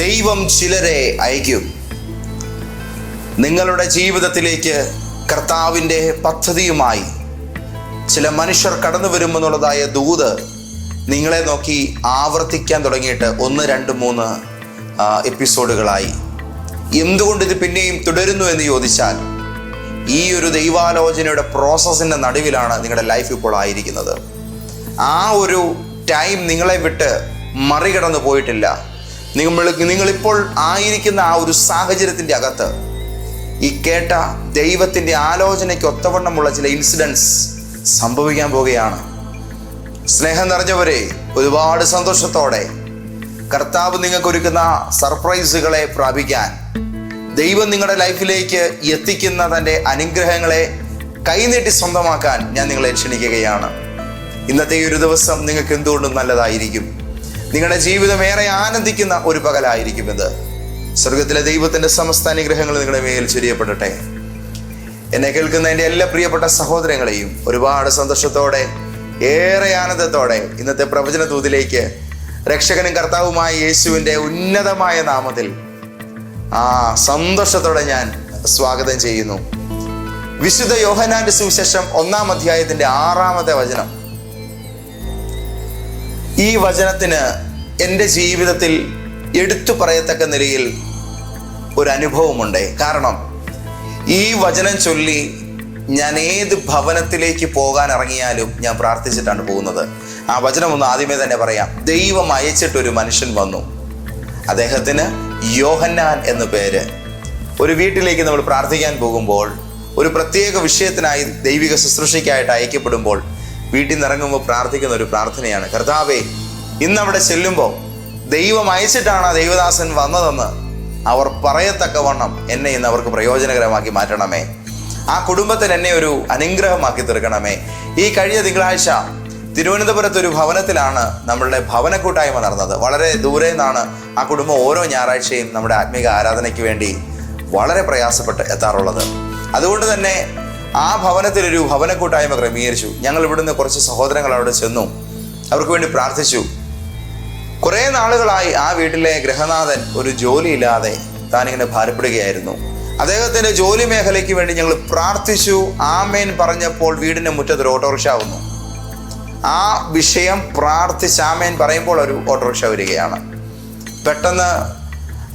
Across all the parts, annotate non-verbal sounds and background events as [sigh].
ദൈവം ചിലരെ അയക്കും. നിങ്ങളുടെ ജീവിതത്തിലേക്ക് കർത്താവിന്റെ പദ്ധതിയുമായി ചില മനുഷ്യർ കടന്നു വരുമെന്നുള്ളതായ ദൂത് നിങ്ങളെ നോക്കി ആവർത്തിക്കാൻ തുടങ്ങിയിട്ട് ഒന്ന് രണ്ട് മൂന്ന് എപ്പിസോഡുകളായി. എന്തുകൊണ്ട് ഇത് പിന്നെയും തുടരുന്നു എന്ന് ചോദിച്ചാൽ ഈ ഒരു ദൈവാലോചനയുടെ പ്രോസസ്സിന്റെ നടുവിലാണ് നിങ്ങളുടെ ലൈഫ് ഇപ്പോൾ ആയിരിക്കുന്നത്. ആ ഒരു ടൈം നിങ്ങളെ വിട്ട് മറികടന്നു പോയിട്ടില്ല. നിങ്ങൾ നിങ്ങളിപ്പോൾ ആയിരിക്കുന്ന ആ ഒരു സാഹചര്യത്തിന്റെ അകത്ത് ഈ കേട്ട ദൈവത്തിന്റെ ആലോചനയ്ക്ക് ഒത്തവണ്ണമുള്ള ചില ഇൻസിഡൻസ് സംഭവിക്കാൻ പോവുകയാണ്. സ്നേഹം നിറഞ്ഞവരെ ഒരുപാട് സന്തോഷത്തോടെ കർത്താവ് നിങ്ങൾക്ക് ഒരുക്കുന്ന സർപ്രൈസുകളെ പ്രാപിക്കാൻ ദൈവം നിങ്ങളുടെ ലൈഫിലേക്ക് എത്തിക്കുന്ന തന്റെ അനുഗ്രഹങ്ങളെ കൈനീട്ടി സ്വന്തമാക്കാൻ ഞാൻ നിങ്ങളെ ക്ഷണിക്കുകയാണ്. ഇന്നത്തെ ഒരു ദിവസം നിങ്ങൾക്ക് എന്തുകൊണ്ടും നല്ലതായിരിക്കും? നിങ്ങളുടെ ജീവിതം ഏറെ ആനന്ദിക്കുന്ന ഒരു പകലായിരിക്കും ഇത്. സ്വർഗത്തിലെ ദൈവത്തിന്റെ സമസ്ത അനുഗ്രഹങ്ങൾ നിങ്ങളുടെ മേൽ ചൊരിയപ്പെടട്ടെ. എന്നെ കേൾക്കുന്ന എന്റെ എല്ലാ പ്രിയപ്പെട്ട സഹോദരങ്ങളെയും ഒരുപാട് സന്തോഷത്തോടെ ഏറെ ആനന്ദത്തോടെ ഇന്നത്തെ പ്രവചന തൂതിലേക്ക് രക്ഷകനും കർത്താവുമായ യേശുവിന്റെ ഉന്നതമായ നാമത്തിൽ ആ സന്തോഷത്തോടെ ഞാൻ സ്വാഗതം ചെയ്യുന്നു. വിശുദ്ധ യോഹനാന്റെ സുവിശേഷം ഒന്നാം അധ്യായത്തിന്റെ ആറാമത്തെ വചനം. ഈ വചനത്തിന് എന്റെ ജീവിതത്തിൽ എടുത്തു പറയത്തക്ക നിലയിൽ ഒരു അനുഭവമുണ്ട് കാരണം ഈ വചനം ചൊല്ലി ഞാൻ ഏത് ഭവനത്തിലേക്ക് പോകാൻ ഇറങ്ങിയാലും ഞാൻ പ്രാർത്ഥിച്ചിട്ടാണ് പോകുന്നത്. ആ വചനം ഒന്ന് ആദ്യമേ തന്നെ പറയാം. ദൈവം അയച്ചിട്ടൊരു മനുഷ്യൻ വന്നു. അദ്ദേഹത്തിന് യോഹന്നാൻ എന്ന പേര്. ഒരു വീട്ടിലേക്ക് നമ്മൾ പ്രാർത്ഥിക്കാൻ പോകുമ്പോൾ ഒരു പ്രത്യേക വിഷയത്തിനായി ദൈവിക ശുശ്രൂഷയ്ക്കായിട്ട് അയക്കപ്പെടുമ്പോൾ വീട്ടിൽ നിന്ന് ഇറങ്ങുമ്പോൾ പ്രാർത്ഥിക്കുന്ന ഒരു പ്രാർത്ഥനയാണ്. കർത്താവേ ഇന്ന് അവിടെ ചെല്ലുമ്പോൾ ദൈവം അയച്ചിട്ടാണ് ആ ദൈവദാസൻ വന്നതെന്ന് അവർ പറയത്തക്കവണ്ണം എന്നെ ഇന്ന് അവർക്ക് പ്രയോജനകരമാക്കി മാറ്റണമേ. ആ കുടുംബത്തിന് എന്നെ ഒരു അനുഗ്രഹമാക്കി തീർക്കണമേ. ഈ കഴിഞ്ഞ തിങ്കളാഴ്ച തിരുവനന്തപുരത്ത് ഒരു ഭവനത്തിലാണ് നമ്മളുടെ ഭവന കൂട്ടായ്മ നടന്നത്. വളരെ ദൂരെ നിന്നാണ് ആ കുടുംബം ഓരോ ഞായറാഴ്ചയും നമ്മുടെ ആത്മീക ആരാധനയ്ക്ക് വേണ്ടി വളരെ പ്രയാസപ്പെട്ട് എത്താറുള്ളത്. അതുകൊണ്ട് തന്നെ ആ ഭവനത്തിൽ ഒരു ഭവന കൂട്ടായ്മ ക്രമീകരിച്ചു. ഞങ്ങൾ ഇവിടുന്ന് കുറച്ച് സഹോദരങ്ങൾ അവിടെ ചെന്നു. അവർക്ക് വേണ്ടി പ്രാർത്ഥിച്ചു. കുറേ നാളുകളായി ആ വീട്ടിലെ ഗൃഹനാഥൻ ഒരു ജോലിയില്ലാതെ താനിങ്ങനെ ഭാരപ്പെടുകയായിരുന്നു. അദ്ദേഹത്തിന്റെ ജോലി മേഖലയ്ക്ക് വേണ്ടി ഞങ്ങൾ പ്രാർത്ഥിച്ചു. ആമേൻ പറഞ്ഞപ്പോൾ വീടിന്റെ മുറ്റത്ത് ഒരു ഓട്ടോറിക്ഷ വന്നു. ആ വിഷയം പ്രാർത്ഥിച്ച് ആമേൻ പറയുമ്പോൾ ഒരു ഓട്ടോറിക്ഷ വരികയാണ്. പെട്ടെന്ന്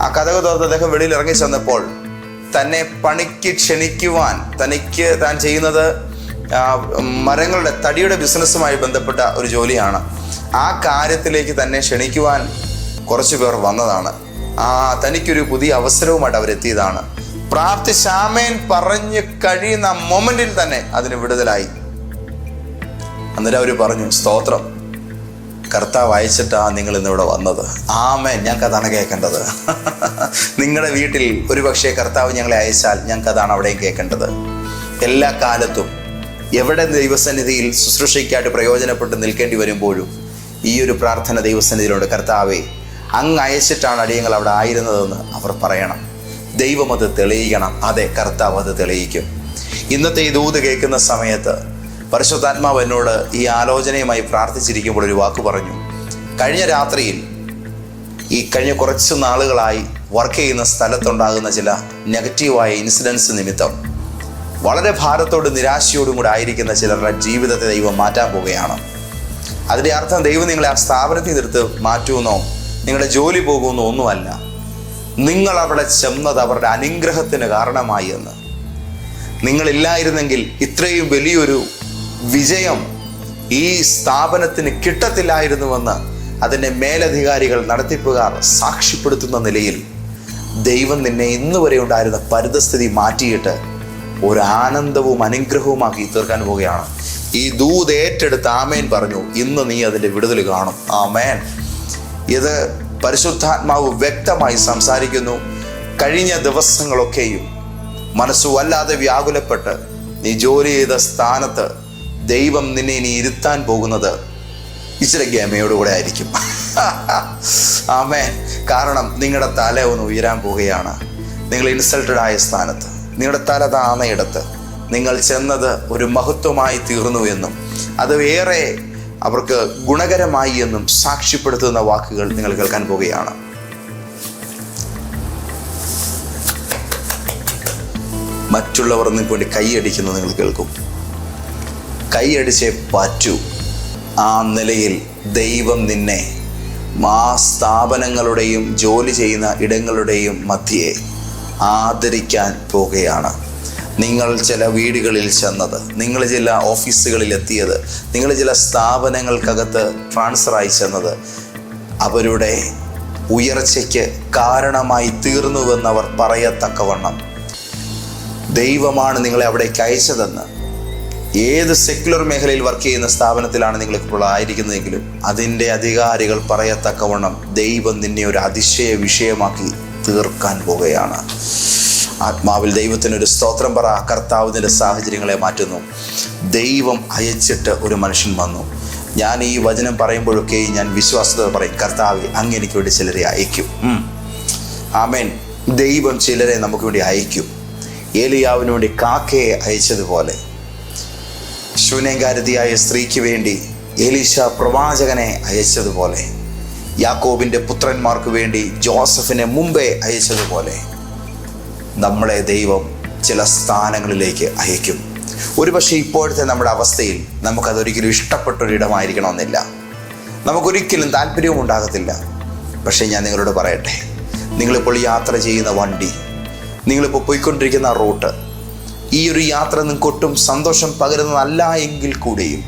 ആ കഥക തോർത്ത് അദ്ദേഹം വെളിയിൽ ഇറങ്ങി ചെന്നപ്പോൾ തന്നെ പണിക്ക് ക്ഷണിക്കുവാൻ തനിക്ക് താൻ ചെയ്യുന്നത് മരങ്ങളുടെ തടിയുടെ ബിസിനസ്സുമായി ബന്ധപ്പെട്ട ഒരു ജോലിയാണ്. ആ കാര്യത്തിലേക്ക് തന്നെ ക്ഷണിക്കുവാൻ കുറച്ചു പേർ വന്നതാണ്. ആ തനിക്കൊരു പുതിയ അവസരവുമായിട്ട് അവരെത്തിയതാണ്. പ്രാപ്തി ശാമേൻ പറഞ്ഞു കഴിയുന്ന മൊമെന്റിൽ തന്നെ അതിന് വിടുതലായി. അന്നേരം അവർ പറഞ്ഞു സ്തോത്രം. കർത്താവ് അയച്ചിട്ടാണ് നിങ്ങൾ ഇന്നിവിടെ വന്നത്. ആമേൻ. ഞങ്ങൾക്ക് അതാണ് കേൾക്കേണ്ടത്. നിങ്ങളുടെ വീട്ടിൽ ഒരുപക്ഷെ കർത്താവ് ഞങ്ങളെ അയച്ചാൽ ഞങ്ങൾക്ക് അതാണ് അവിടെയും കേൾക്കേണ്ടത്. എല്ലാ കാലത്തും എവിടെ ദൈവസന്നിധിയിൽ ശുശ്രൂഷയ്ക്കായിട്ട് പ്രയോജനപ്പെട്ട് നിൽക്കേണ്ടി വരുമ്പോഴും ഈ ഒരു പ്രാർത്ഥന ദൈവസന്നിധിയിലുണ്ട്. കർത്താവേ അങ്ങ് അയച്ചിട്ടാണ് അടിയങ്ങൾ അവിടെ ആയിരുന്നതെന്ന് അവർ പറയണം. ദൈവം അത് തെളിയിക്കണം. അതെ കർത്താവ് അത് തെളിയിക്കും. ഇന്നത്തെ ഈ ദൂത് കേൾക്കുന്ന സമയത്ത് പരിശുദ്ധാത്മാവ് എന്നോട് ഈ ആലോചനയുമായി പ്രാർത്ഥിച്ചിരിക്കുമ്പോൾ ഒരു വാക്ക് പറഞ്ഞു. കഴിഞ്ഞ രാത്രിയിൽ ഈ കഴിഞ്ഞ കുറച്ച് നാളുകളായി വർക്ക് ചെയ്യുന്ന സ്ഥലത്തുണ്ടാകുന്ന ചില നെഗറ്റീവായ ഇൻസിഡൻസ് നിമിത്തം വളരെ ഭാരത്തോടും നിരാശയോടും കൂടെ ആയിരിക്കുന്ന ചിലരുടെ ജീവിതത്തെ ദൈവം മാറ്റാൻ പോവുകയാണ്. അതിന്റെ അർത്ഥം ദൈവം നിങ്ങളെ ആ സ്ഥാപനത്തിൽ നിന്നെടുത്ത് മാറ്റുമെന്നോ നിങ്ങളുടെ ജോലി പോകുമെന്നോ ഒന്നുമല്ല. നിങ്ങൾ അവിടെ ചെന്നത് അവരുടെ അനുഗ്രഹത്തിന് കാരണമായി എന്ന്. നിങ്ങളില്ലായിരുന്നെങ്കിൽ ഇത്രയും വലിയൊരു വിജയം ഈ സ്ഥാപനത്തിന് കിട്ടത്തില്ലായിരുന്നുവെന്ന് അതിന്റെ മേലധികാരികൾ നടത്തിപ്പുകാർ സാക്ഷ്യപ്പെടുത്തുന്ന നിലയിൽ ദൈവം നിന്നെ ഇന്ന് വരെ ഉണ്ടായിരുന്ന പരിതസ്ഥിതി മാറ്റിയിട്ട് ഒരു ആനന്ദവും അനുഗ്രഹവുമാക്കി തീർക്കാൻ പോവുകയാണ്. ഈ ദൂത് ഏറ്റെടുത്ത് ആമേൻ പറഞ്ഞു ഇന്ന് നീ അതിന്റെ വിടുതൽ കാണും. ആമേൻ. ഇത് പരിശുദ്ധാത്മാവ് വ്യക്തമായി സംസാരിക്കുന്നു. കഴിഞ്ഞ ദിവസങ്ങളൊക്കെയും മനസ്സു വല്ലാതെ വ്യാകുലപ്പെട്ട് നീ ജോലി ചെയ്ത സ്ഥാനത്ത് ദൈവം നിന്നെ ഇനി ഇരുത്താൻ പോകുന്നത് ഇച്ചിരി ഗമയോടുകൂടെ ആയിരിക്കും. [laughs] ആമേ കാരണം നിങ്ങളുടെ തല ഒന്ന് ഉയരാൻ പോവുകയാണ്. നിങ്ങൾ ഇൻസൾട്ടഡ് ആയ സ്ഥാനത്ത് നിങ്ങളുടെ തല താണയിടത്ത് നിങ്ങൾ ചെന്നത് ഒരു മഹത്വമായി തീർന്നു എന്നും അത് വേറെ അവർക്ക് ഗുണകരമായി എന്നും സാക്ഷ്യപ്പെടുത്തുന്ന വാക്കുകൾ നിങ്ങൾ കേൾക്കാൻ പോവുകയാണ്. മറ്റുള്ളവർ നിങ്ങൾക്ക് വേണ്ടി കൈയടിക്കുന്നത് നിങ്ങൾ കേൾക്കും. കൈയടിച്ചേ പറ്റൂ. ആ നിലയിൽ ദൈവം നിന്നെ ആ സ്ഥാപനങ്ങളുടെയും ജോലി ചെയ്യുന്ന ഇടങ്ങളുടെയും മധ്യയെ ആദരിക്കാൻ പോകുകയാണ്. നിങ്ങൾ ചില വീടുകളിൽ ചെന്നത് നിങ്ങൾ ചില ഓഫീസുകളിൽ എത്തിയത് നിങ്ങൾ ചില സ്ഥാപനങ്ങൾക്കകത്ത് ട്രാൻസ്ഫറായി ചെന്നത് അവരുടെ ഉയർച്ചയ്ക്ക് കാരണമായി തീർന്നുവെന്നവർ പറയത്തക്കവണ്ണം ദൈവമാണ് നിങ്ങളെ അവിടേക്ക് അയച്ചതെന്ന് ഏത് സെക്യുലർ മേഖലയിൽ വർക്ക് ചെയ്യുന്ന സ്ഥാപനത്തിലാണ് നിങ്ങൾ ഇപ്പോൾ ആയിരിക്കുന്നതെങ്കിലും അതിന്റെ അധികാരികൾ പറയത്തക്കവണ്ണം ദൈവം നിന്നെ ഒരു അതിശയ വിഷയമാക്കി തീർക്കാൻ പോകുകയാണ് ആത്മാവിൽ ദൈവത്തിനൊരു സ്തോത്രം പറ കർത്താവ് നിന്റെ സാഹചര്യങ്ങളെ മാറ്റുന്നു. ദൈവം അയച്ചിട്ട് ഒരു മനുഷ്യൻ വന്നു. ഞാൻ ഈ വചനം പറയുമ്പോഴൊക്കെ ഞാൻ വിശ്വാസത പറയും കർത്താവ് അങ്ങ് എനിക്ക് വേണ്ടി ചിലരെ അയക്കും ആമേൻ. ദൈവം ചിലരെ നമുക്ക് വേണ്ടി അയക്കും ഏലിയാവിന് വേണ്ടി കാക്കയെ അയച്ചതുപോലെ. ശൂന്യകാരതിയായ സ്ത്രീക്ക് വേണ്ടി എലീശ പ്രവാചകനെ അയച്ചതുപോലെ യാക്കോബിന്റെ പുത്രന്മാർക്ക് വേണ്ടി ജോസഫിനെ മുമ്പേ അയച്ചതുപോലെ നമ്മളെ ദൈവം ചില സ്ഥാനങ്ങളിലേക്ക് അയക്കും. ഒരുപക്ഷെ ഇപ്പോഴത്തെ നമ്മുടെ അവസ്ഥയിൽ നമുക്കതൊരിക്കലും ഇഷ്ടപ്പെട്ടൊരിടമായിരിക്കണമെന്നില്ല. നമുക്കൊരിക്കലും താല്പര്യവും ഉണ്ടാകത്തില്ല. പക്ഷേ ഞാൻ നിങ്ങളോട് പറയട്ടെ നിങ്ങളിപ്പോൾ യാത്ര ചെയ്യുന്ന വണ്ടി നിങ്ങളിപ്പോൾ പോയിക്കൊണ്ടിരിക്കുന്ന റൂട്ട് ഈ ഒരു യാത്ര നിങ്ങൾക്കൊട്ടും സന്തോഷം പകരുന്നതല്ല എങ്കിൽ കൂടിയും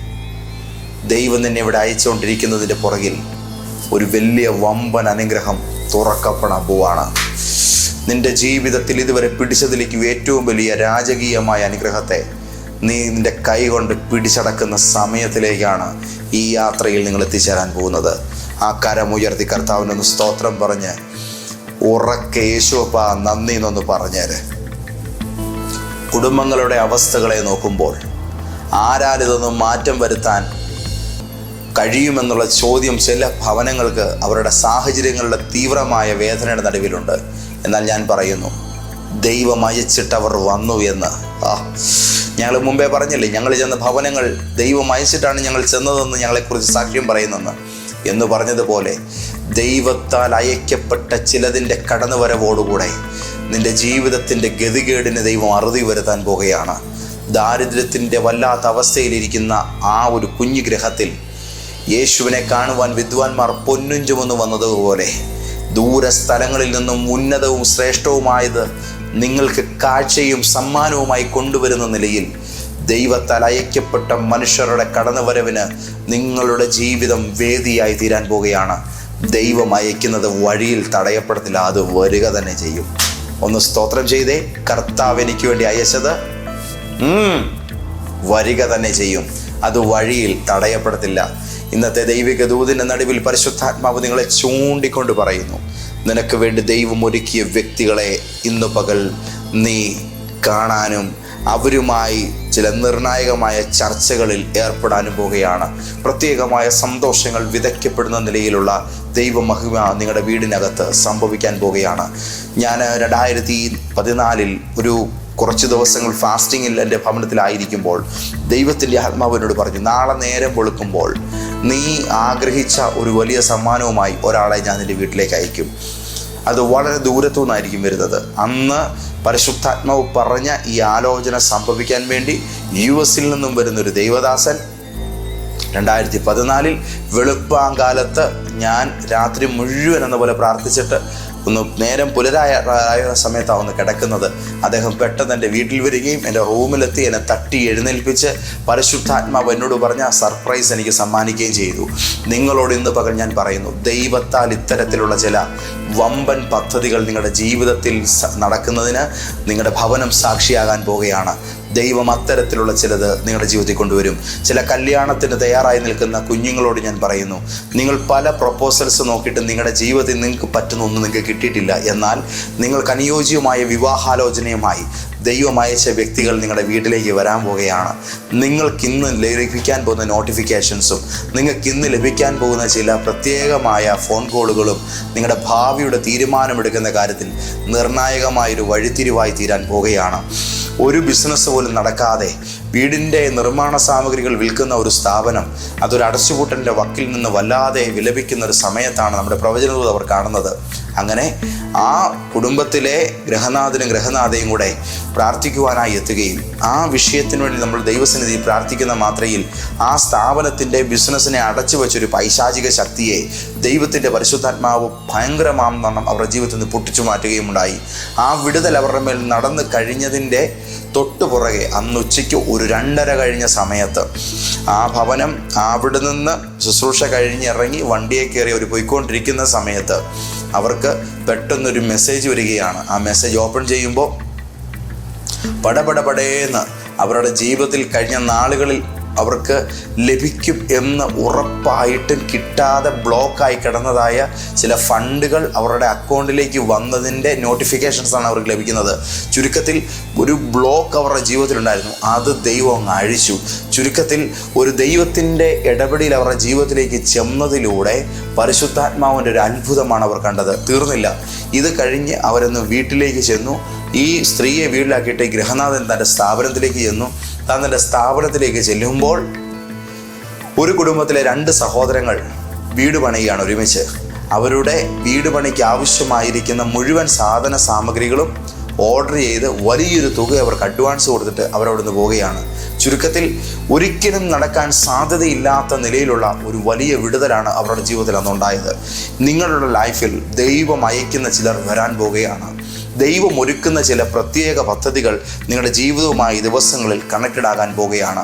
ദൈവം നിന്നെ ഇവിടെ അയച്ചുകൊണ്ടിരിക്കുന്നതിന്റെ പുറകിൽ ഒരു വലിയ വമ്പൻ അനുഗ്രഹം തുറക്കപ്പെടാൻ പോവാണ് നിന്റെ ജീവിതത്തിൽ ഇതുവരെ പിടിച്ചതിലേക്ക് ഏറ്റവും വലിയ രാജകീയമായ അനുഗ്രഹത്തെ നീ നിന്റെ കൈ കൊണ്ട് പിടിച്ചടക്കുന്ന സമയത്തിലേക്കാണ് ഈ യാത്രയിൽ നിങ്ങൾ എത്തിച്ചേരാൻ പോകുന്നത്. ആ കരമുയർത്തി കർത്താവിനൊന്ന് സ്തോത്രം പറഞ്ഞ് ഉറക്കെ നന്ദി എന്നൊന്ന് പറഞ്ഞേര്. കുടുംബങ്ങളുടെ അവസ്ഥകളെ നോക്കുമ്പോൾ ആരാലിതൊന്നും മാറ്റം വരുത്താൻ കഴിയുമെന്നുള്ള ചോദ്യം ചില ഭവനങ്ങൾക്ക് അവരുടെ സാഹചര്യങ്ങളുടെ തീവ്രമായ വേദനയുടെ നടുവിലുണ്ട്. എന്നാൽ ഞാൻ പറയുന്നു ദൈവം അയച്ചിട്ടവർ വന്നു എന്ന്. ആ ഞങ്ങൾ മുമ്പേ പറഞ്ഞില്ലേ ഞങ്ങൾ ചെന്ന ഭവനങ്ങൾ ദൈവം അയച്ചിട്ടാണ് ഞങ്ങൾ ചെന്നതെന്ന് ഞങ്ങളെക്കുറിച്ച് സാക്ഷ്യം പറയുന്നെന്ന്. എന്ന് പറഞ്ഞതുപോലെ ദൈവത്താൽ അയക്കപ്പെട്ട ചിലതിന്റെ കടന്നുവരവോടുകൂടെ നിന്റെ ജീവിതത്തിന്റെ ഗതികേടിന് ദൈവം അറുതി വരുത്താൻ പോകുകയാണ് ദാരിദ്ര്യത്തിന്റെ വല്ലാത്ത അവസ്ഥയിലിരിക്കുന്ന ആ ഒരു കുഞ്ഞു ഗ്രഹത്തിൽ യേശുവിനെ കാണുവാൻ വിദ്വാൻമാർ പൊന്നും വന്നതുപോലെ ദൂരസ്ഥലങ്ങളിൽ നിന്നും ഉന്നതവും ശ്രേഷ്ഠവുമായത് നിങ്ങൾക്ക് കാഴ്ചയും സമ്മാനവുമായി കൊണ്ടുവരുന്ന നിലയിൽ ദൈവത്താൽ അയക്കപ്പെട്ട മനുഷ്യരുടെ കടന്നുവരവിന് നിങ്ങളുടെ ജീവിതം വേദിയായി തീരാൻ പോവുകയാണ്. ദൈവം അയക്കുന്നത് വഴിയിൽ തടയപ്പെടത്തില്ല അത് വരിക തന്നെ ചെയ്യും. ഒന്ന് സ്തോത്രം ചെയ്തേ. കർത്താവ് എനിക്ക് വേണ്ടി അയച്ചത്. വരിക തന്നെ ചെയ്യും. അത് വഴിയിൽ തടയപ്പെടത്തില്ല. ഇന്നത്തെ ദൈവിക ദൂതിന്റെ നടുവിൽ പരിശുദ്ധാത്മാവ് നിങ്ങളെ ചൂണ്ടിക്കൊണ്ട് പറയുന്നു. നിനക്ക് വേണ്ടി ദൈവം ഒരുക്കിയ വ്യക്തികളെ ഇന്ന് പകൽ നീ കാണാനും അവരുമായി ചില നിർണായകമായ ചർച്ചകളിൽ ഏർപ്പെടാനും പോവുകയാണ്. പ്രത്യേകമായ സന്തോഷങ്ങൾ വിതയ്ക്കപ്പെടുന്ന നിലയിലുള്ള ദൈവമഹിമ നിങ്ങളുടെ വീടിനകത്ത് സംഭവിക്കാൻ പോവുകയാണ്. ഞാൻ രണ്ടായിരത്തി പതിനാലിൽ ഒരു കുറച്ച് ദിവസങ്ങൾ ഫാസ്റ്റിങ്ങിൽ എന്റെ ഭവനത്തിലായിരിക്കുമ്പോൾ ദൈവത്തിന്റെ ആത്മാവിനോട് പറഞ്ഞു നാളെ നേരം വെളുക്കുമ്പോൾ നീ ആഗ്രഹിച്ച ഒരു വലിയ സമ്മാനവുമായി ഒരാളെ ഞാൻ എന്റെ വീട്ടിലേക്ക് അയക്കും. അത് വളരെ ദൂരത്തു നിന്നായിരിക്കും വരുന്നത്. അന്ന് പരിശുദ്ധാത്മാവ് പറഞ്ഞ ഈ ആലോചന സംഭവിക്കാൻ വേണ്ടി യു എസിൽ നിന്നും വരുന്നൊരു ദൈവദാസൻ രണ്ടായിരത്തി പതിനാലിൽ വെളുപ്പാങ്കാലത്ത് ഞാൻ രാത്രി മുഴുവൻ എന്ന പോലെ പ്രാർത്ഥിച്ചിട്ട് ഒന്ന് നേരം പുലരായ സമയത്താണ് ഒന്ന് കിടക്കുന്നത്. അദ്ദേഹം പെട്ടെന്ന് എന്റെ വീട്ടിൽ വരികയും എന്റെ ഹോമിലെത്തി എന്നെ തട്ടി എഴുന്നേൽപ്പിച്ച് പരിശുദ്ധാത്മാവ് എന്നോട് പറഞ്ഞ സർപ്രൈസ് എനിക്ക് സമ്മാനിക്കുകയും ചെയ്തു. നിങ്ങളോട് ഇന്ന് പകൽ ഞാൻ പറയുന്നു ദൈവത്താൽ ഇത്തരത്തിലുള്ള ചില വമ്പൻ പദ്ധതികൾ നിങ്ങളുടെ ജീവിതത്തിൽ നടക്കുന്നതിന് നിങ്ങളുടെ ഭവനം സാക്ഷിയാകാൻ പോവുകയാണ്. ദൈവം അത്തരത്തിലുള്ള ചിലത് നിങ്ങളുടെ ജീവിതത്തിൽ കൊണ്ടുവരും. ചില കല്യാണത്തിന് തയ്യാറായി നിൽക്കുന്ന കുഞ്ഞുങ്ങളോട് ഞാൻ പറയുന്നു നിങ്ങൾ പല പ്രപ്പോസൽസ് നോക്കിയിട്ട് നിങ്ങളുടെ ജീവിതത്തിൽ നിങ്ങൾക്ക് പറ്റുന്ന ഒന്നും നിങ്ങൾക്ക് കിട്ടിയിട്ടില്ല. എന്നാൽ നിങ്ങൾക്ക് അനുയോജ്യമായ വിവാഹാലോചനയുമായി ദൈവം അയച്ച വ്യക്തികൾ നിങ്ങളുടെ വീട്ടിലേക്ക് വരാൻ പോവുകയാണ്. നിങ്ങൾക്ക് ഇന്ന് ലഭിക്കാൻ പോകുന്ന നോട്ടിഫിക്കേഷൻസും നിങ്ങൾക്ക് ഇന്ന് ലഭിക്കാൻ പോകുന്ന ചില പ്രത്യേകമായ ഫോൺ കോളുകളും നിങ്ങളുടെ ഭാവിയുടെ തീരുമാനമെടുക്കുന്ന കാര്യത്തിൽ നിർണായകമായൊരു വഴിത്തിരിവായി തീരാൻ പോവുകയാണ്. ഒരു ബിസിനസ് പോലും നടക്കാതെ വീടിന്റെ നിർമ്മാണ സാമഗ്രികൾ വിൽക്കുന്ന ഒരു സ്ഥാപനം അതൊരു അടച്ചുപൂട്ടന്റെ വക്കിൽ നിന്ന് വല്ലാതെ വിലപിക്കുന്ന ഒരു സമയത്താണ് നമ്മുടെ പ്രവചനദൂത് അവർ കാണുന്നത്. അങ്ങനെ ആ കുടുംബത്തിലെ ഗ്രഹനാഥനും ഗ്രഹനാഥയും കൂടെ പ്രാർത്ഥിക്കുവാനായി എത്തുകയും ആ വിഷയത്തിന് വേണ്ടി നമ്മൾ ദൈവസന്നിധി പ്രാർത്ഥിക്കുന്ന മാത്രയിൽ ആ സ്ഥാപനത്തിന്റെ ബിസിനസ്സിനെ അടച്ചു വെച്ചൊരു പൈശാചിക ശക്തിയെ ദൈവത്തിന്റെ പരിശുദ്ധാത്മാവ് ഭയങ്കരമാം വണ്ണം അവരുടെ ജീവിതത്തിൽ നിന്ന് പൊട്ടിച്ചു മാറ്റുകയും ഉണ്ടായി. ആ വിടുതൽ അവരുടെ മേൽ നടന്നു കഴിഞ്ഞതിന്റെ തൊട്ടു പുറകെ അന്ന് ഉച്ചയ്ക്ക് ഒരു രണ്ടര കഴിഞ്ഞ സമയത്ത് ആ ഭവനം അവിടെ നിന്ന് ശുശ്രൂഷ കഴിഞ്ഞിറങ്ങി വണ്ടിയെ കയറി അവർ പോയിക്കൊണ്ടിരിക്കുന്ന സമയത്ത് അവർക്ക് പെട്ടെന്നൊരു മെസ്സേജ് വരികയാണ്. ആ മെസ്സേജ് ഓപ്പൺ ചെയ്യുമ്പോൾ പടപടപടേന്ന് അവരുടെ ജീവിതത്തിൽ കഴിഞ്ഞ നാളുകളിൽ അവർക്ക് ലഭിക്കും എന്ന് ഉറപ്പായിട്ടും കിട്ടാതെ ബ്ലോക്കായി കിടന്നതായ ചില ഫണ്ടുകൾ അവരുടെ അക്കൗണ്ടിലേക്ക് വന്നതിന്റെ നോട്ടിഫിക്കേഷൻസ് ആണ് അവർക്ക് ലഭിക്കുന്നത്. ചുരുക്കത്തിൽ ഒരു ബ്ലോക്ക് അവരുടെ ജീവിതത്തിലുണ്ടായിരുന്നു. അത് ദൈവം അങ്ങ് അഴിച്ചു. ചുരുക്കത്തിൽ ഒരു ദൈവത്തിന്റെ ഇടപെടിയിൽ അവരുടെ ജീവിതത്തിലേക്ക് ചെന്നതിലൂടെ പരിശുദ്ധാത്മാവിന്റെ ഒരു അത്ഭുതമാണ് അവർ കണ്ടത്. തീർന്നില്ല. ഇത് കഴിഞ്ഞ് അവരൊന്ന് വീട്ടിലേക്ക് ചെന്നു. ഈ സ്ത്രീയെ വീട്ടിലാക്കിയിട്ട് ഗ്രഹനാഥൻ തന്റെ സ്ഥാപനത്തിലേക്ക് ചെന്നു. താൻ തന്റെ സ്ഥാപനത്തിലേക്ക് ചെല്ലുമ്പോൾ ഒരു കുടുംബത്തിലെ രണ്ട് സഹോദരങ്ങൾ വീട് പണിയുകയാണ് ഒരുമിച്ച്. അവരുടെ വീട് പണിക്ക് ആവശ്യമായിരിക്കുന്ന മുഴുവൻ സാധന സാമഗ്രികളും ഓർഡർ ചെയ്ത് വലിയൊരു തുക അവർക്ക് അഡ്വാൻസ് കൊടുത്തിട്ട് അവരവിടുന്ന് പോവുകയാണ്. ചുരുക്കത്തിൽ ഒരിക്കലും നടക്കാൻ സാധ്യതയില്ലാത്ത നിലയിലുള്ള ഒരു വലിയ വിടുതലാണ് അവരുടെ ജീവിതത്തിൽ അന്നുണ്ടായത്. നിങ്ങളുടെ ലൈഫിൽ ദൈവം അയക്കുന്ന ചിലർ വരാൻ പോവുകയാണ്. ദൈവം ഒരുക്കുന്ന ചില പ്രത്യേക പദ്ധതികൾ നിങ്ങളുടെ ജീവിതവുമായി ദിവസങ്ങളിൽ കണക്റ്റഡ് ആകാൻ പോവുകയാണ്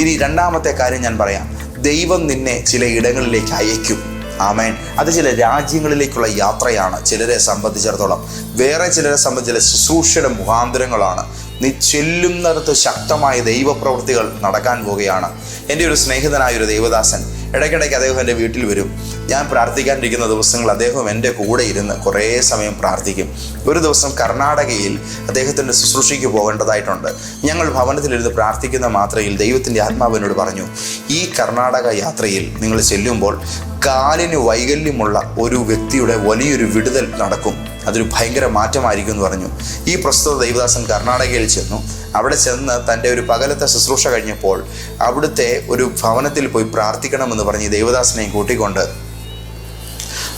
ഇനി രണ്ടാമത്തെ കാര്യം ഞാൻ പറയാം. ദൈവം നിന്നെ ചില ഇടങ്ങളിലേക്ക് അയക്കും ആമേൻ. അത് ചില രാജ്യങ്ങളിലേക്കുള്ള യാത്രയാണ്. ചിലരെ സംബന്ധിച്ചിടത്തോളം വേറെ ചിലരെ സംബന്ധിച്ച് ചില ശുശ്രൂഷയുടെ മുഖാന്തരങ്ങളാണ്. നീ ചെല്ലുന്നിടത്ത് ശക്തമായ ദൈവപ്രവൃത്തികൾ നടക്കാൻ പോവുകയാണ്. എന്റെ ഒരു സ്നേഹിതനായ ഒരു ദൈവദാസൻ ഇടയ്ക്കിടയ്ക്ക് അദ്ദേഹം എന്റെ വീട്ടിൽ വരും. ഞാൻ പ്രാർത്ഥിക്കാനിരിക്കുന്ന ദിവസങ്ങൾ അദ്ദേഹം എന്റെ കൂടെ ഇരുന്ന് കുറേ സമയം പ്രാർത്ഥിക്കും. ഒരു ദിവസം കർണാടകയിൽ അദ്ദേഹത്തിന്റെ ശുശ്രൂഷയ്ക്ക് പോകേണ്ടതായിട്ടുണ്ട്. ഞങ്ങൾ ഭവനത്തിലിരുന്ന് പ്രാർത്ഥിക്കുന്ന മാത്രയിൽ ദൈവത്തിന്റെ ആത്മാവിനോട് പറഞ്ഞു ഈ കർണാടക യാത്രയിൽ നിങ്ങൾ ചെല്ലുമ്പോൾ കാലിന് വൈകല്യമുള്ള ഒരു വ്യക്തിയുടെ വലിയൊരു വിടുതൽ നടക്കും. അതൊരു ഭയങ്കര മാറ്റമായിരിക്കും എന്ന് പറഞ്ഞു. ഈ പ്രസ്തുത ദൈവദാസൻ കർണാടകയിൽ ചെന്നു. അവിടെ ചെന്ന് തന്റെ ഒരു പകലത്തെ ശുശ്രൂഷ കഴിഞ്ഞപ്പോൾ അവിടുത്തെ ഒരു ഭവനത്തിൽ പോയി പ്രാർത്ഥിക്കണമെന്ന് പറഞ്ഞ് ദേവദാസനെയും കൂട്ടിക്കൊണ്ട്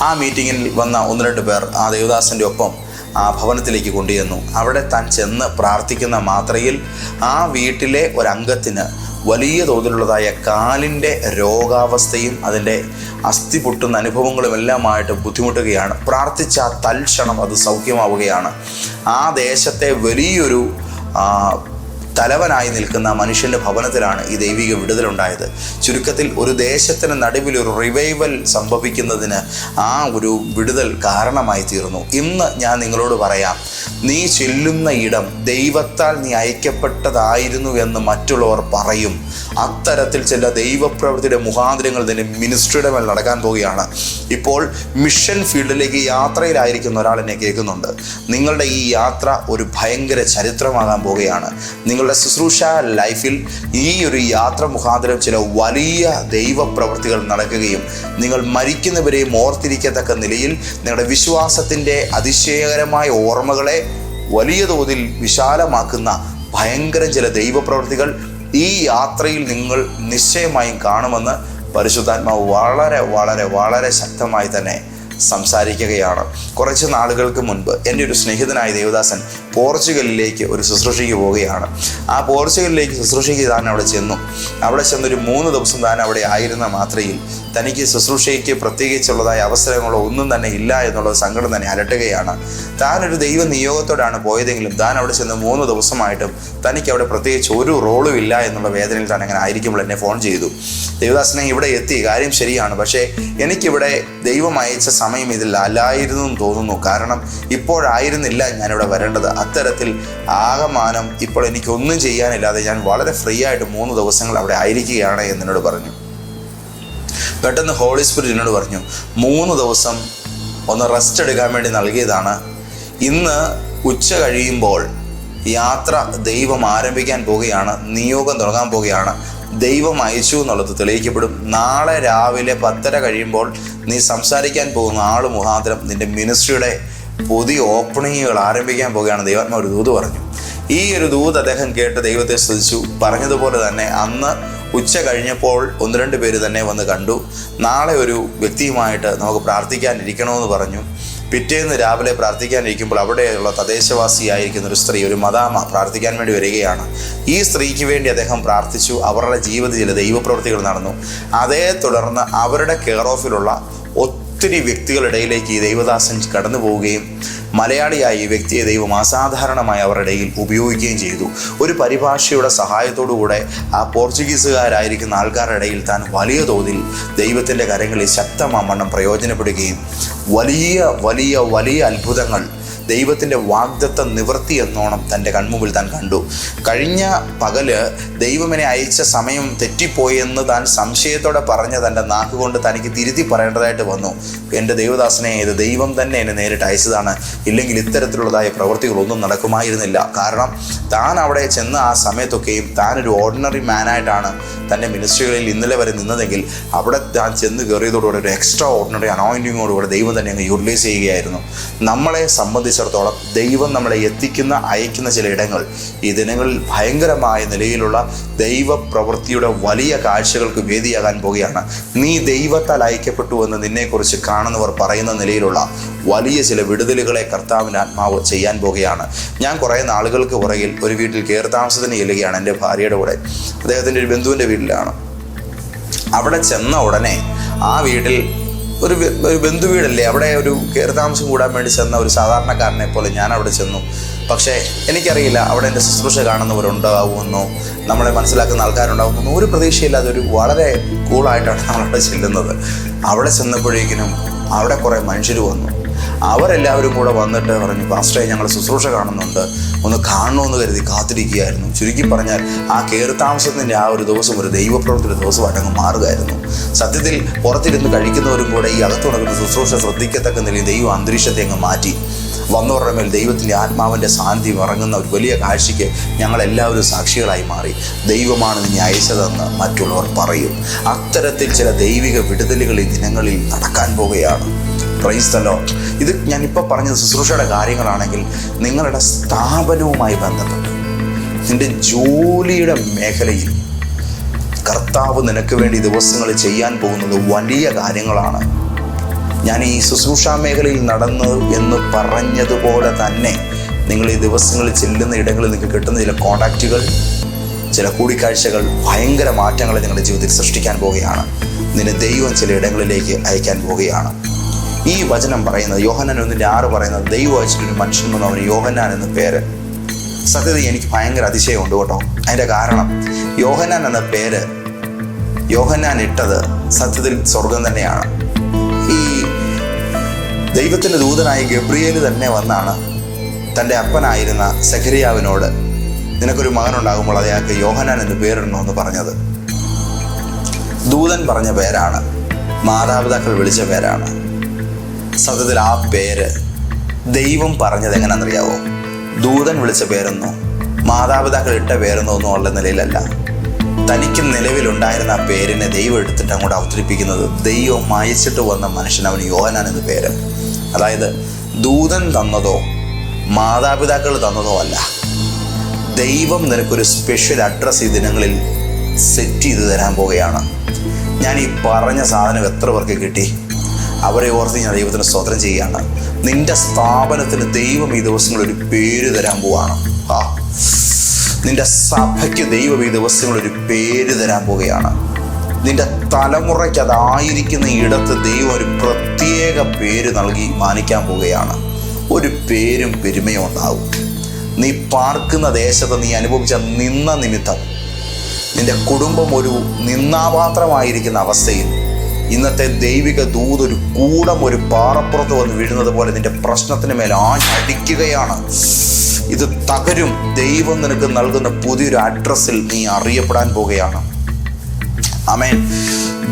ആ മീറ്റിങ്ങിൽ വന്ന ഒന്ന് രണ്ട് പേർ ആ ദേവദാസന്റെ ഒപ്പം ആ ഭവനത്തിലേക്ക് കൊണ്ടുചെന്നു. അവിടെ താൻ ചെന്ന് പ്രാർത്ഥിക്കുന്ന മാത്രയിൽ ആ വീട്ടിലെ ഒരംഗത്തിന് വലിയ തോതിലുള്ളതായ കാലിന്റെ രോഗാവസ്ഥയും അതിന്റെ അസ്ഥി പൊട്ടുന്ന അനുഭവങ്ങളും എല്ലാമായിട്ട് ബുദ്ധിമുട്ടുകയാണ്. പ്രാർത്ഥിച്ച തൽക്ഷണം അത് സൗഖ്യമാവുകയാണ്. ആ ദേശത്തെ വലിയൊരു തലവനായി നിൽക്കുന്ന മനുഷ്യന്റെ ഭവനത്തിലാണ് ഈ ദൈവിക വിടുതലുണ്ടായത്. ചുരുക്കത്തിൽ ഒരു ദേശത്തിന് നടുവിൽ ഒരു റിവൈവൽ സംഭവിക്കുന്നതിന് ആ ഒരു വിടുതൽ കാരണമായി തീർന്നു. ഇന്ന് ഞാൻ നിങ്ങളോട് പറയാം നീ ചെല്ലുന്ന ഇടം ദൈവത്താൽ നീ അയക്കപ്പെട്ടതായിരുന്നു എന്ന് മറ്റുള്ളവർ പറയും. അത്തരത്തിൽ ചില ദൈവപ്രവൃത്തിയുടെ മുഖാന്തരങ്ങൾ തന്നെ മിനിസ്ട്രിയുടെ മേൽ നടക്കാൻ പോവുകയാണ്. ഇപ്പോൾ മിഷൻ ഫീൽഡിലേക്ക് യാത്രയിലായിരിക്കുന്ന ഒരാൾ എന്നെ കേൾക്കുന്നുണ്ട്. നിങ്ങളുടെ ഈ യാത്ര ഒരു ഭയങ്കര ചരിത്രമാകാൻ പോവുകയാണ്. നിങ്ങളുടെ ശുശ്രൂഷ ലൈഫിൽ ഈ ഒരു യാത്ര മുഖാന്തരം ചില വലിയ ദൈവപ്രവൃത്തികൾ നടക്കുകയും നിങ്ങൾ മരിക്കുന്നവരെയും ഓർത്തിരിക്കത്തക്ക നിലയിൽ നിങ്ങളുടെ വിശ്വാസത്തിന്റെ അതിശയകരമായ ഓർമ്മകളെ വലിയ തോതിൽ വിശാലമാക്കുന്ന ഭയങ്കര ചില ദൈവപ്രവൃത്തികൾ ഈ യാത്രയിൽ നിങ്ങൾ നിശ്ചയമായും കാണുമെന്ന് പരിശുദ്ധാത്മാവ് വളരെ വളരെ വളരെ ശക്തമായി തന്നെ സംസാരിക്കുകയാണ്. കുറച്ച് നാളുകൾക്ക് മുൻപ് എന്റെ ഒരു സ്നേഹിതനായ ദേവദാസൻ പോർച്ചുഗലിലേക്ക് ഒരു ശുശ്രൂഷയ്ക്ക് പോവുകയാണ്. ആ പോർച്ചുഗലിലേക്ക് ശുശ്രൂഷയ്ക്ക് താൻ അവിടെ ചെന്നു. അവിടെ ചെന്നൊരു മൂന്ന് ദിവസം താൻ അവിടെ ആയിരുന്ന മാത്രയിൽ തനിക്ക് ശുശ്രൂഷയ്ക്ക് പ്രത്യേകിച്ചുള്ളതായ അവസരങ്ങളോ ഒന്നും തന്നെ ഇല്ല എന്നുള്ള സങ്കടം തന്നെ അലട്ടുകയാണ്. താനൊരു ദൈവ നിയോഗത്തോടാണ് പോയതെങ്കിലും താൻ അവിടെ ചെന്ന് മൂന്ന് ദിവസമായിട്ടും തനിക്ക് അവിടെ പ്രത്യേകിച്ച് ഒരു റോളും ഇല്ല എന്നുള്ള വേദനയിൽ താൻ അങ്ങനെ ആയിരിക്കുമ്പോൾ എന്നെ ഫോൺ ചെയ്തു. ദേവദാസനെ ഇവിടെ എത്തി കാര്യം ശരിയാണ്. പക്ഷേ എനിക്കിവിടെ ദൈവം അയച്ച സമയം ഇതിൽ അല്ലായിരുന്നു എന്ന് തോന്നുന്നു. കാരണം ഇപ്പോഴായിരുന്നില്ല ഞാനിവിടെ വരേണ്ടത്. അത്തരത്തിൽ ആകമാനം ഇപ്പോൾ എനിക്കൊന്നും ചെയ്യാനില്ലാതെ ഞാൻ വളരെ ഫ്രീ ആയിട്ട് മൂന്ന് ദിവസങ്ങൾ അവിടെ ആയിരിക്കുകയാണ് എന്നോട് പറഞ്ഞു. പെട്ടെന്ന് ഹോളി സ്പിരിറ്റ് എന്നോട് പറഞ്ഞു മൂന്ന് ദിവസം ഒന്ന് റെസ്റ്റ് എടുക്കാൻ വേണ്ടി നൽകിയതാണ്. ഇന്ന് ഉച്ച കഴിയുമ്പോൾ യാത്ര ദൈവം ആരംഭിക്കാൻ പോവുകയാണ് നിയോഗം തുടങ്ങാൻ പോവുകയാണ്. ദൈവം അയച്ചു എന്നുള്ളത് തെളിയിക്കപ്പെടും. നാളെ രാവിലെ പത്തര കഴിയുമ്പോൾ നീ സംസാരിക്കാൻ പോകുന്ന ആൾ മുഖാന്തരം നിന്റെ മിനിസ്ട്രിയുടെ പുതിയ ഓപ്പണിങ്ങുകൾ ആരംഭിക്കാൻ പോവുകയാണ് ദൈവാത്മ ഒരു ദൂത് പറഞ്ഞു. ഈ ഒരു ദൂത് അദ്ദേഹം കേട്ട് ദൈവത്തെ സ്തുതിച്ചു. പറഞ്ഞതുപോലെ തന്നെ അന്ന് ഉച്ച കഴിഞ്ഞപ്പോൾ ഒന്ന് രണ്ട് പേര് തന്നെ വന്ന് കണ്ടു. നാളെ ഒരു വ്യക്തിയുമായിട്ട് നമുക്ക് പ്രാർത്ഥിക്കാനിരിക്കണമെന്ന് പറഞ്ഞു. പിറ്റേന്ന് രാവിലെ പ്രാർത്ഥിക്കാനിരിക്കുമ്പോൾ അവിടെയുള്ള തദ്ദേശവാസിയായിരിക്കുന്ന ഒരു സ്ത്രീ ഒരു മദാമ പ്രാർത്ഥിക്കാൻ വേണ്ടി വരികയാണ്. ഈ സ്ത്രീക്ക് വേണ്ടി അദ്ദേഹം പ്രാർത്ഥിച്ചു. അവരുടെ ജീവിതത്തിൽ ദൈവപ്രവൃത്തികൾ നടന്നു. അതേ തുടർന്ന് അവരുടെ കെയർ ഓഫിലുള്ള ഒത്തിരി വ്യക്തികളുടെ ഇടയിലേക്ക് ഈ ദൈവദാസൻ കടന്നു പോവുകയും മലയാളിയായ ഈ വ്യക്തിയെ ദൈവം അസാധാരണമായി അവരുടെ ഇടയിൽ ഉപയോഗിക്കുകയും ചെയ്തു. ഒരു പരിഭാഷയുടെ സഹായത്തോടുകൂടെ ആ പോർച്ചുഗീസുകാരായിരിക്കുന്ന ആൾക്കാരുടെ ഇടയിൽ താൻ വലിയ തോതിൽ ദൈവത്തിന്റെ കരങ്ങളിൽ ശക്തമാവണ്ണം പ്രയോജനപ്പെടുകയും വലിയ വലിയ വലിയ അത്ഭുതങ്ങൾ. ദൈവത്തിന്റെ വാഗ്ദത്ത നിവൃത്തി എന്നോണം തന്റെ കൺമുമ്പിൽ താൻ കണ്ടു. കഴിഞ്ഞ പകൽ ദൈവമെന്നെ അയച്ച സമയം തെറ്റിപ്പോയെന്ന് താൻ സംശയത്തോടെ പറഞ്ഞ തന്റെ നാക്കുകൊണ്ട് തനിക്ക് തിരുത്തി പറയേണ്ടതായിട്ട് വന്നു. എന്റെ ദൈവദാസനെ ഇത് ദൈവം തന്നെ എന്നെ നേരിട്ട് അയച്ചതാണ്. ഇല്ലെങ്കിൽ ഇത്തരത്തിലുള്ളതായ പ്രവൃത്തികളൊന്നും നടക്കുമായിരുന്നില്ല. കാരണം താൻ അവിടെ ചെന്ന ആ സമയത്തൊക്കെയും താനൊരു ഓർഡിനറി മാനായിട്ടാണ് തന്റെ മിനിസ്ട്രികളിൽ ഇന്നലെ വരെ നിന്നതെങ്കിൽ അവിടെ താൻ ചെന്ന് കയറിയതോടുകൂടെ ഒരു എക്സ്ട്രാ ഓർഡിനറി അനോയിന്റിങ്ങോടുകൂടെ ദൈവം തന്നെ അങ്ങ് യൂട്ടിലൈസ് ചെയ്യുകയായിരുന്നു. നമ്മളെ സംബന്ധിച്ചിടത്തോളം ദൈവം നമ്മളെ എത്തിക്കുന്ന അയക്കുന്ന ചില ഇടങ്ങൾ ഈ ദിനങ്ങളിൽ ഭയങ്കരമായ നിലയിലുള്ള ദൈവ പ്രവൃത്തിയുടെ വലിയ കാഴ്ചകൾക്ക് വേദിയാകാൻ പോവുകയാണ്. നീ ദൈവത്താൽ അയക്കപ്പെട്ടു എന്ന് നിന്നെക്കുറിച്ച് കാണുന്നവർ പറയുന്ന നിലയിലുള്ള വലിയ ചില വിടുതലുകളെ കർത്താവിന് ആത്മാവ് ചെയ്യാൻ പോവുകയാണ്. ഞാൻ കുറേ നാളുകൾക്ക് പുറകിൽ ഒരു വീട്ടിൽ കയറി താമസത്തിന് ചെല്ലുകയാണ് എന്റെ ഭാര്യയുടെ കൂടെ. അദ്ദേഹത്തിന്റെ ഒരു ബന്ധുവിന്റെ വീട്ടിലാണ്. അവിടെ ചെന്ന ഉടനെ ആ വീട്ടിൽ ഒരു ഒരു ബന്ധു വീടല്ലേ അവിടെ ഒരു കയറി താമസം കൂടാൻ വേണ്ടി ചെന്ന ഒരു സാധാരണക്കാരനെ പോലെ ഞാൻ അവിടെ ചെന്നു. പക്ഷേ എനിക്കറിയില്ല അവിടെ എന്റെ ശുശ്രൂഷ കാണുന്നവരുണ്ടാവുമെന്നോ നമ്മളെ മനസ്സിലാക്കുന്ന ആൾക്കാരുണ്ടാവുമെന്നോ ഒരു പ്രതീക്ഷയില്ലാതെ ഒരു വളരെ കൂളായിട്ടാണ് നമ്മളവിടെ ചെല്ലുന്നത്. അവിടെ ചെന്നപ്പോഴേക്കിനും അവിടെ കുറേ മനുഷ്യർ വന്നു. അവരെല്ലാവരും കൂടെ വന്നിട്ട് പറഞ്ഞു പാസ്റ്ററെ ഞങ്ങൾ ശുശ്രൂഷ കാണുന്നുണ്ട്. ഒന്ന് കാണണമെന്ന് കരുതി കാത്തിരിക്കുകയായിരുന്നു. ചുരുക്കി പറഞ്ഞാൽ ആ കയറി താമസത്തിന്റെ ആ ഒരു ദിവസം ഒരു ദൈവപ്രവൃത്തിയുടെ ദിവസമായിട്ട് അങ്ങ് മാറുകയായിരുന്നു. സത്യത്തിൽ പുറത്തിരുന്ന് കഴിക്കുന്നവരും കൂടെ ഈ അകത്തു നടക്കുന്ന ശുശ്രൂഷ ശ്രദ്ധിക്കത്തക്ക നിലയിൽ ദൈവം അന്തരീക്ഷത്തെ അങ്ങ് മാറ്റി. വന്നവരുടെ മേൽ ദൈവത്തിന്റെ ആത്മാവിന്റെ സാന്നിധ്യം ഇറങ്ങുന്ന ഒരു വലിയ കാഴ്ചയ്ക്ക് ഞങ്ങളെല്ലാവരും സാക്ഷികളായി മാറി. ദൈവമാണ് നീ അയച്ചതെന്ന് മറ്റുള്ളവർ പറയും. അത്തരത്തിൽ ചില ദൈവിക വിടുതലുകൾ ഈ ദിനങ്ങളിൽ നടക്കാൻ പോവുകയാണ്. പ്രൈസ്തലോ ഇത് ഞാനിപ്പോൾ പറഞ്ഞത് ശുശ്രൂഷയുടെ കാര്യങ്ങളാണെങ്കിൽ നിങ്ങളുടെ സ്ഥാപനവുമായി ബന്ധപ്പെട്ട്. നിന്റെ ജോലിയുടെ മേഖലയിൽ കർത്താവ് നിനക്ക് വേണ്ടി ദിവസങ്ങൾ ചെയ്യാൻ പോകുന്നത് വലിയ കാര്യങ്ങളാണ്. ഞാൻ ഈ ശുശ്രൂഷാ മേഖലയിൽ നടന്നു എന്ന് പറഞ്ഞതുപോലെ തന്നെ നിങ്ങൾ ഈ ദിവസങ്ങളിൽ ചെല്ലുന്ന ഇടങ്ങളിൽ നിങ്ങൾക്ക് കിട്ടുന്ന ചില കോണ്ടാക്റ്റുകൾ ചില കൂടിക്കാഴ്ചകൾ ഭയങ്കര മാറ്റങ്ങൾ നിങ്ങളുടെ ജീവിതത്തിൽ സൃഷ്ടിക്കാൻ പോവുകയാണ്. നിന്നെ ദൈവം ചില ഇടങ്ങളിലേക്ക് അയക്കാൻ പോവുകയാണ്. ഈ വചനം പറയുന്നത് യോഹന്നാൻ ഒന്നിന്റെ ആറ് പറയുന്നത് ദൈവം അയച്ചിട്ടൊരു മനുഷ്യൻ വന്നു അവന് യോഹന്നാൻ എന്ന പേര്. സത്യത്തിൽ എനിക്ക് ഭയങ്കര അതിശയമുണ്ട് കേട്ടോ. അതിന്റെ കാരണം യോഹന്നാൻ എന്ന പേര് യോഹന്നാൻ ഇട്ടത് സത്യത്തിൽ സ്വർഗം തന്നെയാണ്. ഈ ദൈവത്തിന്റെ ദൂതനായി ഗബ്രിയേൽ തന്നെ വന്നാണ് തന്റെ അപ്പനായിരുന്ന സഖരിയാവിനോട് നിനക്കൊരു മകനുണ്ടാകുമ്പോൾ അയാൾക്ക് യോഹനാൻ എന്ന് പേരിടണമെന്ന് പറഞ്ഞത്. ദൂതൻ പറഞ്ഞ പേരാണ് മാതാപിതാക്കൾ വിളിച്ച പേരാണ്. സത്യത്തിൽ ആ പേര് ദൈവം പറഞ്ഞത് എങ്ങനെയാണെന്നറിയാവോ? ദൂതൻ വിളിച്ച പേരെന്നോ മാതാപിതാക്കൾ ഇട്ട പേരെന്നോ ഒന്നും ഉള്ള നിലയിലല്ല. തനിക്ക് നിലവിലുണ്ടായിരുന്ന ആ പേരിനെ ദൈവം എടുത്തിട്ട് അങ്ങോട്ട് അവതരിപ്പിക്കുന്നത് ദൈവം മായച്ചിട്ട് വന്ന മനുഷ്യൻ അവന് യോഹനാൻ എന്ന് പേര്. അതായത് ദൂതൻ തന്നതോ മാതാപിതാക്കൾ തന്നതോ അല്ല. ദൈവം നിനക്കൊരു സ്പെഷ്യൽ അഡ്രസ്സ് ഈ ദിനങ്ങളിൽ സെറ്റ് ചെയ്ത് തരാൻ പോവുകയാണ്. ഞാൻ ഈ പറഞ്ഞ സാധനം എത്ര പേർക്ക് കിട്ടി? അവരെ ഓർത്ത് ഞാൻ ദൈവത്തിന് സ്തോത്രം ചെയ്യുകയാണ്. നിന്റെ സ്ഥാപനത്തിന് ദൈവം ഈ ദിവസങ്ങളിൽ ഒരു പേര് തരാൻ പോവാണ്. ആ നിന്റെ സഭയ്ക്ക് ദൈവം ഈ ദിവസങ്ങളിൽ ഒരു പേര് തരാൻ പോവുകയാണ്. നിന്റെ തലമുറയ്ക്ക് അതായിരിക്കുന്ന ഇടത്ത് ദൈവം ഒരു പ്രത്യേക പേര് നൽകി മാനിക്കാൻ പോവുകയാണ്. ഒരു പേരും പെരുമയും ഉണ്ടാവും. നീ പാർക്കുന്ന ദേശത്ത് നീ അനുഭവിച്ച നിന്ന നിമിത്തം നിന്റെ കുടുംബം ഒരു നിന്നാപാത്രമായിരിക്കുന്ന അവസ്ഥയിൽ ഇന്നത്തെ ദൈവിക ദൂത് ഒരു കൂടം ഒരു പാറപ്പുറത്ത് വന്ന് വീഴുന്നത് പോലെ നിന്റെ പ്രശ്നത്തിന് മേൽ ആഞ്ഞടിക്കുകയാണ്. ഇത് തകരും. ദൈവം നിനക്ക് നൽകുന്ന പുതിയൊരു അഡ്രസ്സിൽ നീ അറിയപ്പെടാൻ പോകുകയാണ്. അമേൻ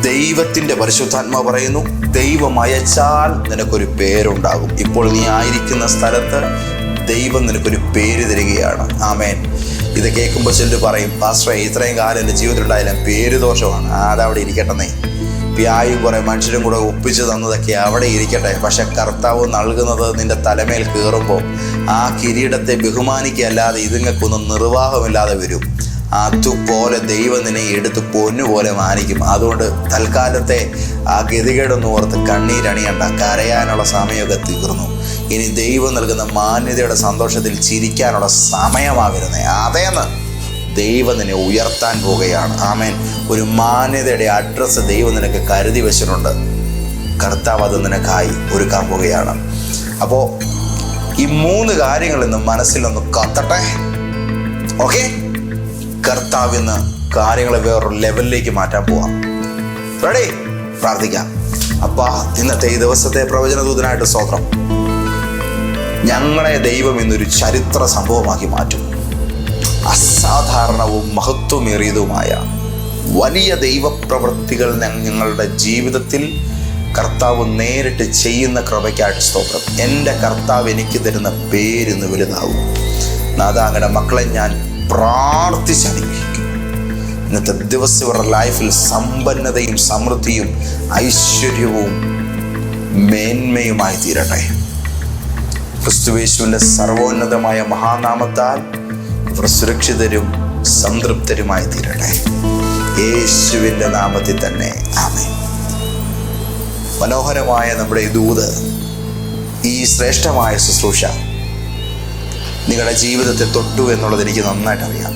ദൈവത്തിന്റെ പരിശുദ്ധാത്മ പറയുന്നു ദൈവം അയച്ചാൽ നിനക്കൊരു പേരുണ്ടാകും. ഇപ്പോൾ നീ ആയിരിക്കുന്ന സ്ഥലത്ത് ദൈവം നിനക്കൊരു പേര് തരികയാണ്. ആമേൻ. ഇത് കേൾക്കുമ്പോൾ ചെല്ലു പറയും പാസ്റ്ററെ ഇത്രയും കാലം എന്റെ ജീവിതത്തിലുണ്ടായാലും പേര് ദോഷമാണ് അതവിടെ ഇരിക്കട്ടെന്നേ? വ്യായും കുറേ മനുഷ്യരും കൂടെ ഒപ്പിച്ച് തന്നതൊക്കെ അവിടെ ഇരിക്കട്ടെ. പക്ഷെ കർത്താവ് നൽകുന്നത് നിന്റെ തലമേൽ കയറുമ്പോൾ ആ കിരീടത്തെ ബഹുമാനിക്കല്ലാതെ ഇതുങ്ങൾക്കൊന്നും നിർവാഹമില്ലാതെ വരും. അതുപോലെ ദൈവം നിന്നെ എടുത്ത് പൊന്നുപോലെ മാനിക്കും. അതുകൊണ്ട് തൽക്കാലത്തെ ആ ഗതികേടൊന്ന് ഓർത്ത് കണ്ണീരണിയണ്ട കരയാനുള്ള സമയമൊക്കെ തീർന്നു. ഇനി ദൈവം നൽകുന്ന മാന്യതയുടെ സന്തോഷത്തിൽ ചിരിക്കാനുള്ള സമയമാകരുന്നേ അതേന്ന് ദൈവം നിന്നെ ഉയർത്താൻ പോവുകയാണ്. ആമേൻ. ഒരു മാന്യതയുടെ അഡ്രസ്സ് ദൈവം നിനക്ക് കരുതി വെച്ചിട്ടുണ്ട്. കർത്താവ് അത് നിനക്കായി ഒരുക്കാൻ പോവുകയാണ്. അപ്പോൾ ഈ മൂന്ന് കാര്യങ്ങൾ ഇന്ന് മനസ്സിലൊന്ന് കത്തട്ടെ? ഓക്കെ കർത്താവ് ഇന്ന് കാര്യങ്ങളെ വേറൊരു ലെവലിലേക്ക് മാറ്റാൻ പോവാം. റെഡി പ്രാർത്ഥിക്കാം. അപ്പാ ഇന്നത്തെ ഈ ദിവസത്തെ പ്രവചനദൂതനായിട്ട് സ്തോത്രം. ഞങ്ങളെ ദൈവം ഇന്നൊരു ചരിത്ര സംഭവമാക്കി മാറ്റും. അസാധാരണവും മഹത്വമേറിയതുമായ വലിയ ദൈവപ്രവൃത്തികൾ ഞങ്ങളുടെ ജീവിതത്തിൽ കർത്താവ് നേരിട്ട് ചെയ്യുന്ന കൃപയ്ക്കായിട്ട് സ്തോത്രം. എന്റെ കർത്താവ് എനിക്ക് തരുന്ന പേരിന്ന് വലുതാവും. നാദാങ്ങളുടെ മക്കളെ ഞാൻ പ്രാർത്ഥിച്ചനുഗ്രഹിക്കും ഇന്നത്തെ ദിവസം ഇവരുടെ ലൈഫിൽ സമ്പന്നതയും സമൃദ്ധിയും ഐശ്വര്യവും മേന്മയുമായി തീരട്ടെ. ക്രിസ്തുവേശുവിന്റെ സർവോന്നതമായ മഹാനാമത്താൽ ഇവർ സുരക്ഷിതരും സംതൃപ്തരുമായി തീരട്ടെ. യേശുവിന്റെ നാമത്തിൽ തന്നെ. ആമേ മനോഹരമായ നമ്മുടെ ദൂത് ഈ ശ്രേഷ്ഠമായ ശുശ്രൂഷ നിങ്ങളുടെ ജീവിതത്തെ തൊട്ടു എന്നുള്ളത് എനിക്ക് നന്നായിട്ട് അറിയാം.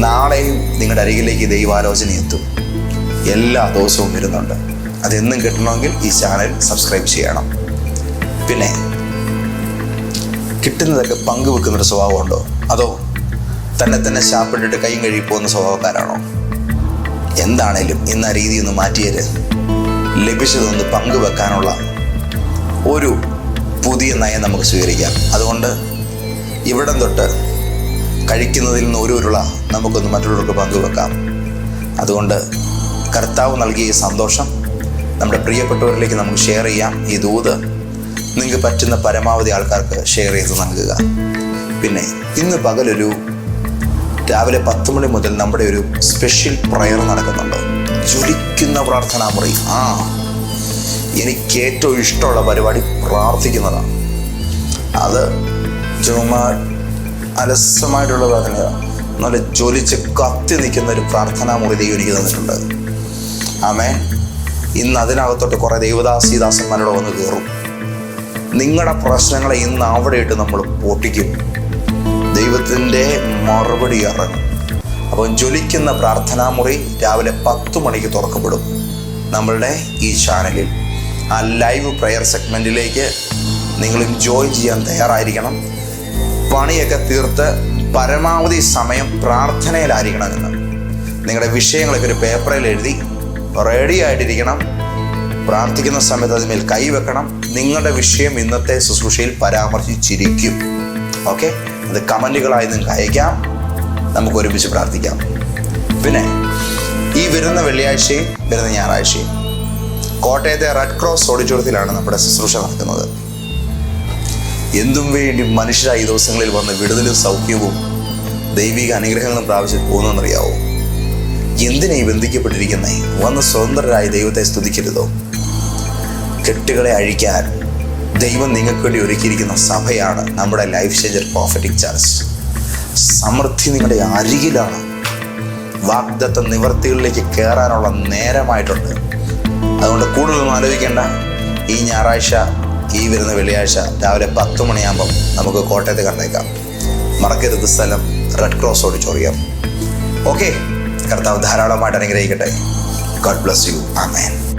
നാളെയും നിങ്ങളുടെ അരികിലേക്ക് ദൈവാലോചന എത്തും. എല്ലാ ദിവസവും വരുന്നുണ്ട്. അതെന്നും കിട്ടണമെങ്കിൽ ഈ ചാനൽ സബ്സ്ക്രൈബ് ചെയ്യണം. പിന്നെ കിട്ടുന്നതൊക്കെ പങ്കുവെക്കുന്നൊരു സ്വഭാവമുണ്ടോ? അതോ തന്നെ തന്നെ ശാപ്പിട്ടിട്ട് കൈയും കഴുകി പോകുന്ന സ്വഭാവക്കാരാണോ? എന്താണേലും ഇന്ന് ആ രീതി ഒന്ന് മാറ്റിയത് ലഭിച്ചതൊന്ന് പങ്കുവെക്കാനുള്ള ഒരു പുതിയ നയം നമുക്ക് സ്വീകരിക്കാം. അതുകൊണ്ട് ഇവിടം തൊട്ട് കഴിക്കുന്നതിൽ നിന്ന് ഒരു ഉരുള നമുക്കൊന്ന് മറ്റുള്ളവർക്ക് പങ്കുവെക്കാം. അതുകൊണ്ട് കർത്താവ് നൽകിയ സന്തോഷം നമ്മുടെ പ്രിയപ്പെട്ടവരിലേക്ക് നമുക്ക് ഷെയർ ചെയ്യാം. ഈ ദൂത് നിങ്ങൾക്ക് പറ്റുന്ന പരമാവധി ആൾക്കാർക്ക് ഷെയർ ചെയ്ത് നൽകുക. പിന്നെ ഇന്ന് പകലൊരു രാവിലെ പത്ത് മണി മുതൽ നമ്മുടെ ഒരു സ്പെഷ്യൽ പ്രയർ നടക്കുന്നുണ്ട്. ജ്വലിക്കുന്ന പ്രാർത്ഥനാ മുറി. ആ എനിക്ക് ഏറ്റവും ഇഷ്ടമുള്ള പരിപാടി പ്രാർത്ഥിക്കുന്നതാണ്. അത് ചുമ്മാ അലസമായിട്ടുള്ള പ്രാർത്ഥന നല്ല ജ്വലിച്ച് കത്തി നിൽക്കുന്ന ഒരു പ്രാർത്ഥനാ മുറി ദൈവം എനിക്ക് തന്നിട്ടുണ്ട്. ആമേ ഇന്ന് അതിനകത്തോട്ട് കുറേ ദൈവദാസീദാസന്മാരോട് വന്ന് കയറും നിങ്ങളുടെ പ്രശ്നങ്ങളെ ഇന്ന് അവിടെ ഇട്ട് നമ്മൾ പൊട്ടിക്കും. ദൈവത്തിന്റെ മറുപടി ഇറങ്ങും അപ്പം ജ്വലിക്കുന്ന പ്രാർത്ഥനാ മുറി രാവിലെ പത്ത് മണിക്ക് തുറക്കപ്പെടും നമ്മളുടെ ഈ ചാനലിൽ. ആ ലൈവ് പ്രെയർ സെഗ്മെന്റിലേക്ക് നിങ്ങളും ജോയിൻ ചെയ്യാൻ തയ്യാറായിരിക്കണം. പണിയൊക്കെ തീർത്ത് പരമാവധി സമയം പ്രാർത്ഥനയിലായിരിക്കണം എന്ന്. നിങ്ങളുടെ വിഷയങ്ങളൊക്കെ ഒരു പേപ്പറിൽ എഴുതി റെഡി ആയിട്ടിരിക്കണം. പ്രാർത്ഥിക്കുന്ന സമയത്ത് അതിന്മേൽ കൈവെക്കണം നിങ്ങളുടെ വിഷയം ഇന്നത്തെ ശുശ്രൂഷയിൽ പരാമർശിച്ചിരിക്കും. ഓക്കെ? അത് കമന്റുകളായി നിങ്ങൾക്ക് അയക്കാം. നമുക്ക് ഒരുമിച്ച് പ്രാർത്ഥിക്കാം. പിന്നെ ഈ വരുന്ന വെള്ളിയാഴ്ചയും വരുന്ന ഞായറാഴ്ചയും കോട്ടയത്തെ റെഡ് ക്രോസ് ഓഡിറ്റോറിയത്തിലാണ് നമ്മുടെ ശുശ്രൂഷ നടക്കുന്നത്. എന്തും വേണ്ടി മനുഷ്യരായി ഈ ദിവസങ്ങളിൽ വന്ന് വിടുതലും സൗഖ്യവും ദൈവിക അനുഗ്രഹങ്ങളും പ്രാപിച്ച് പോകുന്നതെന്നറിയാവോ എന്തിനെ ബന്ധിക്കപ്പെട്ടിരിക്കുന്നേ? വന്ന് സ്വതന്ത്രരായി ദൈവത്തെ സ്തുതിക്കരുതോ? കെട്ടുകളെ അഴിക്കാൻ ദൈവം നിങ്ങൾക്ക് വേണ്ടി ഒരുക്കിയിരിക്കുന്ന സഭയാണ് നമ്മുടെ ലൈഫ് ചേഞ്ചർ പ്രോഫറ്റിക് ചർച്ച് സമൃദ്ധി നിങ്ങളുടെ അരികിലാണ്. വാഗ്ദത്ത നിവർത്തികളിലേക്ക് കയറാനുള്ള നേരമായിട്ടുണ്ട്. അതുകൊണ്ട് കൂടുതലൊന്നും ആലോചിക്കേണ്ട. ഈ ഞായറാഴ്ച ഈ വരുന്ന വെള്ളിയാഴ്ച രാവിലെ പത്ത് മണിയാകുമ്പം നമുക്ക് കോട്ടയത്ത് കണ്ടേക്കാം മറക്കരുത് സ്ഥലം റെഡ് ക്രോസ് ഓഡിറ്റോറിയം ഓക്കെ കർത്താവ് ധാരാളമായിട്ട് അനുഗ്രഹിക്കട്ടെ. God bless you amen